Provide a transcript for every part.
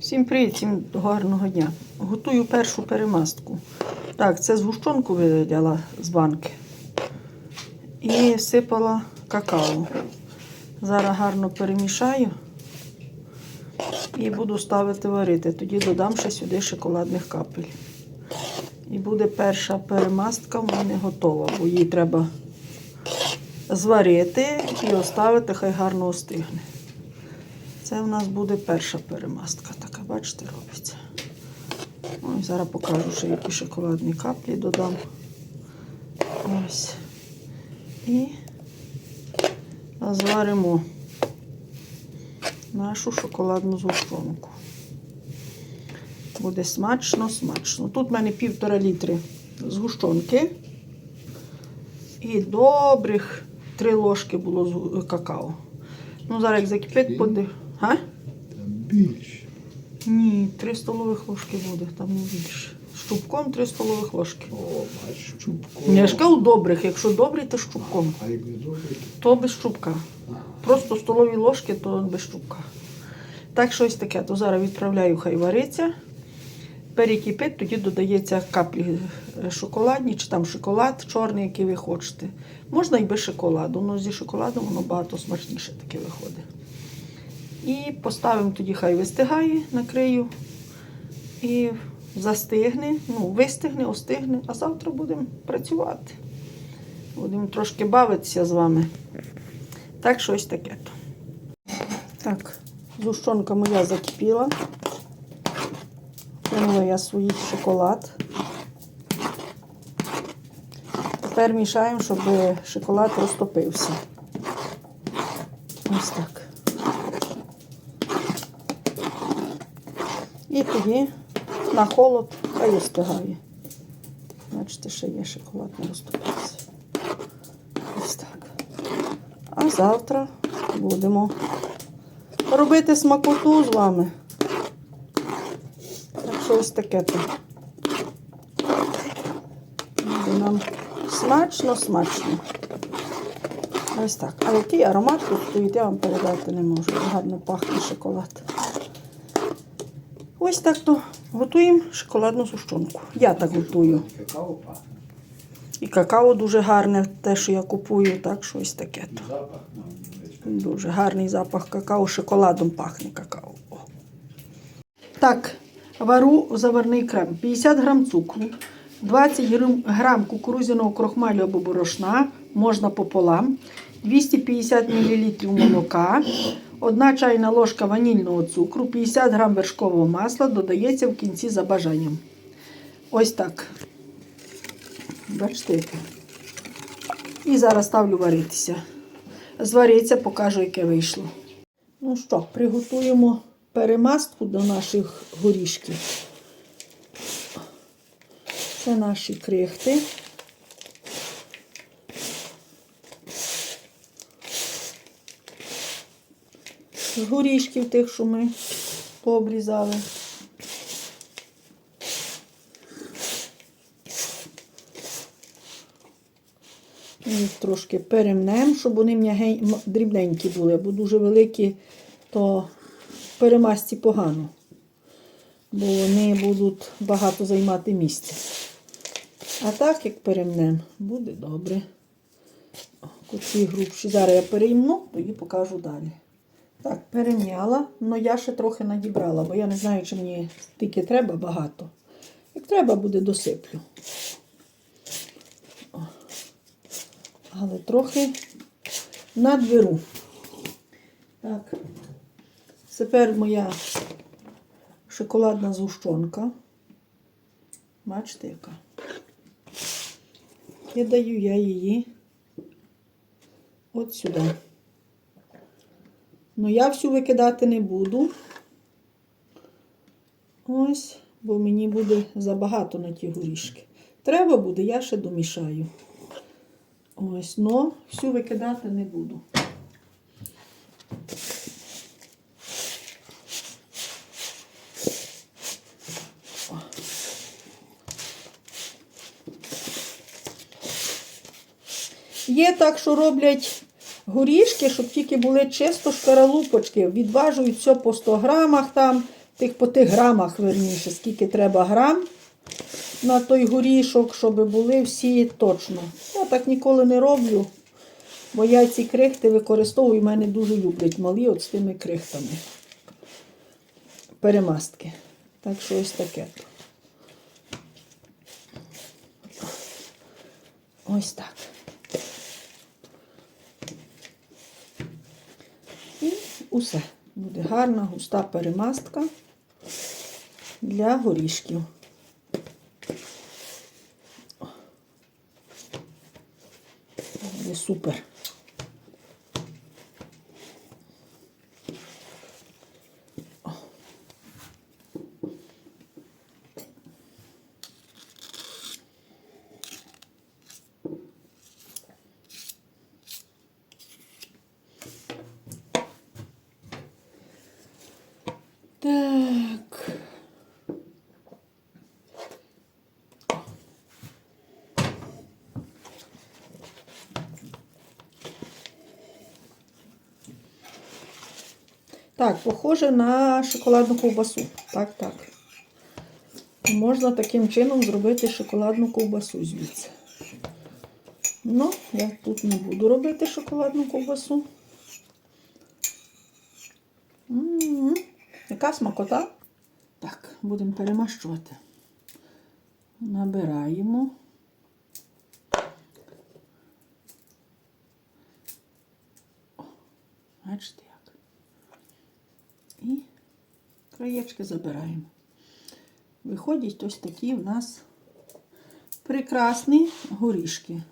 Всім привіт, всім гарного дня. Готую першу перемастку. Так, це згущенку виділа з банки. І сипала какао. Зараз гарно перемішаю і буду ставити варити. Тоді додам ще сюди шоколадних капель. І буде перша перемастка в мене готова, бо її треба зварити і оставити, хай гарно остигне. Це у нас буде перша перемастка. Бачите, робиться. Ось зараз покажу, що які шоколадні каплі додам. Ось. І зваримо нашу шоколадну згущенку. Буде смачно, смачно. Тут в мене півтора літри згущенки. І добрих три ложки було згу- какао. Ну, зараз як закипить. А? Більше. Ні, 3 столових ложки буде, там не більше. З чубком 3 столових ложки. О, бач, чубко. Я ж кажу добрих, якщо добрі, то з чубком. А як не добре, То без то Просто столові ложки, то без чубка. Так, щось таке. То зараз відправляю, хай вариться. Перекипить, тоді додається каплі е, шоколадні, чи там шоколад чорний, який ви хочете. Можна і без шоколаду. Ну, зі шоколадом воно багато смачніше таке виходить. І поставимо тоді, хай вистигає, накрию. І застигне, ну, вистигне, остигне, а завтра будемо працювати. Будемо трошки бавитися з вами. Так, щось таке. Так, зущенка моя закипіла. Кинула я свій шоколад. Тепер мішаємо, щоб шоколад розтопився. Ось так. І тоді на холод хай остигає. Бачите, ще є шоколад не розтопився. Ось так. А завтра будемо робити смакоту з вами. Так що ось таке то. Буде нам смачно, смачно. Ось так. А який аромат тут стоїть, я вам передати не можу. Гарно пахне шоколад. Ось так то готуємо шоколадну сущонку. Я так готую. І какао дуже гарне, те, що я купую, так що ось таке то. Дуже гарний запах какао, шоколадом пахне какао. Так, вару заварний крем. 50 грам цукру, 20 грам- кукурудзяного крохмалю або борошна, можна пополам, 250 мл молока, 1 чайна ложка ванільного цукру, 50 грам вершкового масла додається в кінці за бажанням. Ось так. Бачите. І зараз ставлю варитися. Звариться, покажу, яке вийшло. Ну що, приготуємо перемастку до наших горішків. Це наші крихти. Горішків тих, що ми пообрізали. Їх трошки перемнемо, щоб вони м'ягень- дрібненькі були, бо дуже великі, то в перемасті погано. Бо вони будуть багато займати місця. А так, як перемнемо, буде добре. О, Оці грубші. Зараз я переймну, тоді покажу далі. Так, перем'яла, але я ще трохи надібрала, бо я не знаю, чи мені стільки треба багато. Як треба, буде досиплю. але трохи надберу. Так, тепер моя шоколадна згущенка. Бачите, яка? Кидаю я її от сюди. Ну, я всю викидати не буду. Ось, бо мені буде забагато на ті горішки. Треба буде, я ще домішаю. Ось, но всю викидати не буду. Є так, що роблять горішки, щоб тільки були чисто шкаралупочки. Відважують все по 100 грамах там, тих по тих грамах, верніше, скільки треба грам на той горішок, щоб були всі точно. Я так ніколи не роблю, бо я ці крихти використовую, мене дуже люблять малі от з тими крихтами. Перемастки. Так що ось таке. Ось так. І усе. Буде гарна, густа перемастка для горішків. Буде супер. Так, похоже на шоколадну ковбасу. Так, так. Можна таким чином зробити шоколадну ковбасу звідси. Ну, я тут не буду робити шоколадну ковбасу. М, Яка смакота? Так, будемо перемащувати. Набираємо. О, бачите як. І краєчки забираємо. Виходять ось такі в нас прекрасні горішки.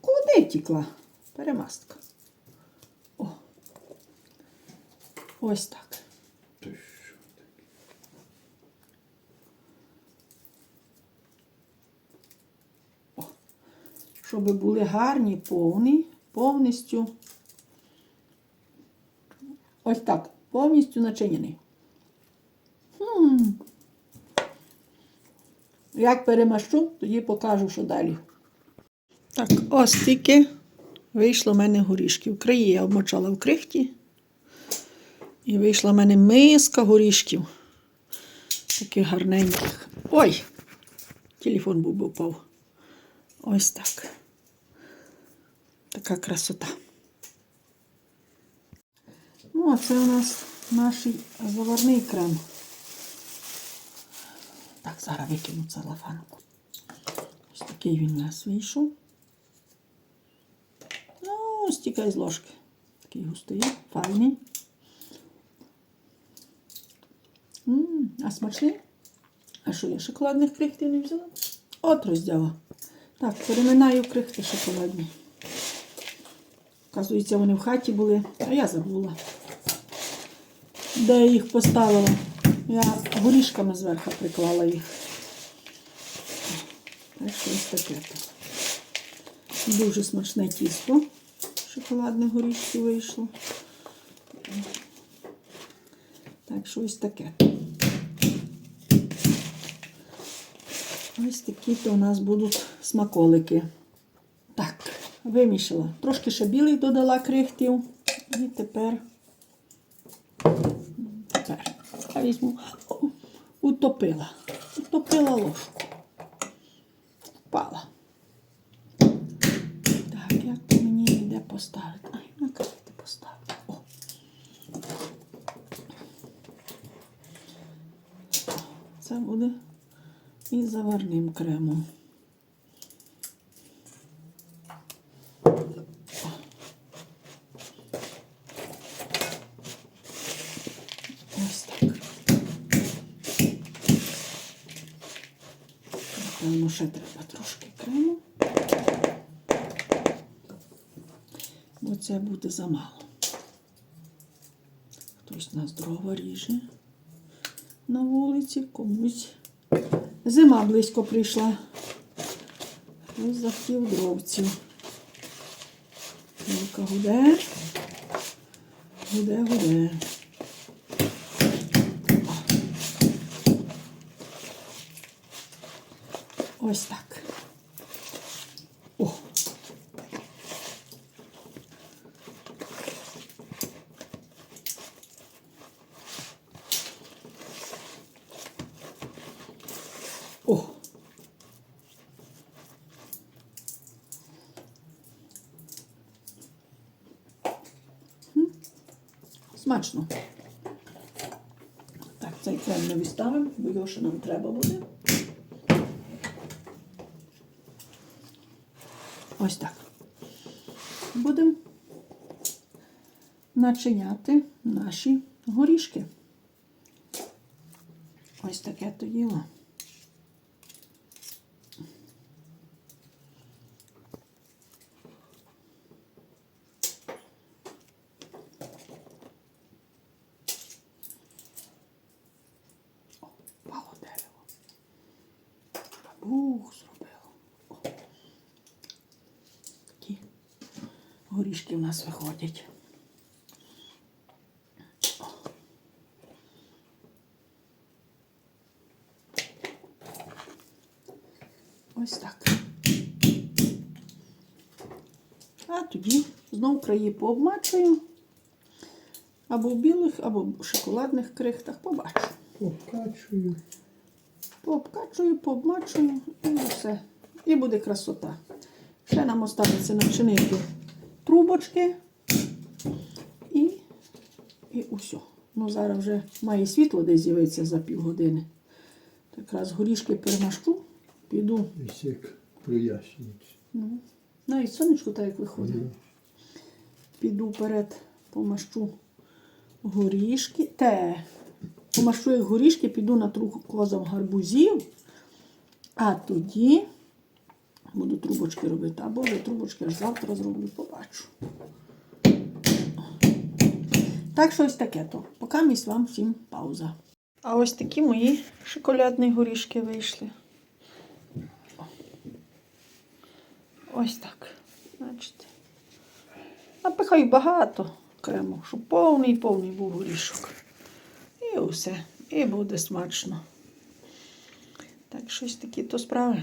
Куди тікла? Перемастка. О. Ось так. Таке? Щоб були гарні, повні, повністю. Ось так, повністю начинені. Хм. Як перемащу, тоді покажу, що далі. Так, ось тільки вийшло в мене горішків. Краї я обмочала в крихті. І вийшла в мене миска горішків. Таких гарненьких. Ой! Телефон був би впав. Ось так. Така красота. Ну, а це у нас наш заварний крем. Так, зараз викину целофанку. Ось такий він у нас вийшов. Ну, ось тільки з ложки. Такий густий, файний. А смачний? А що я шоколадних крихтів не взяла? От роздяла. Так, переминаю крихти шоколадні. Оказується, вони в хаті були, а я забула. Де я їх поставила? Я горішками зверху приклала їх. Так що ось таке. Дуже смачне тісто. Шоколадне горішки вийшло. Так що ось таке. Ось такі то у нас будуть смаколики. Так, вимішала. Трошки ще білий додала крихтів. І тепер я візьму, утопила. Утопила ложку. Впала. Так, як то мені йде поставити? Ай, на крихти поставити. О. Це буде і заварним кремом. Ось так. Напевно, ще треба трошки крему. Бо це буде замало. Хтось нас дрова ріже на вулиці, комусь Зима близько прийшла. Ось захотів дровців. Гуде. Гуде, гуде. Ось так. О. О. Смачно. Так, цей крем не відставимо, бо його ще нам треба буде. Ось так. Будемо начиняти наші горішки. Ось таке то діло. О, горішки в нас виходять. Ось так. А тоді знову краї пообмачую. Або в білих, або в шоколадних крихтах. Побачу. Покачую. Пообкачую, пообмачую і все. І буде красота. Ще нам останеться начинити трубочки і, і усе. Ну, зараз вже має світло десь з'явиться за півгодини. Так Якраз горішки перемащу, піду. Як прояснюється. Ну, навіть сонечко так як виходить. Ну, Піду вперед, помащу горішки. Те, помащу як горішки, піду на козам гарбузів, а тоді буду трубочки робити. Або вже трубочки аж завтра зроблю, побачу. Так, щось таке то. Поки місь вам всім пауза. А ось такі мої шоколадні горішки вийшли. Ось так. Бачите. Напихаю багато крему, щоб повний повний був горішок. І все. І буде смачно. Так, щось такі то справи.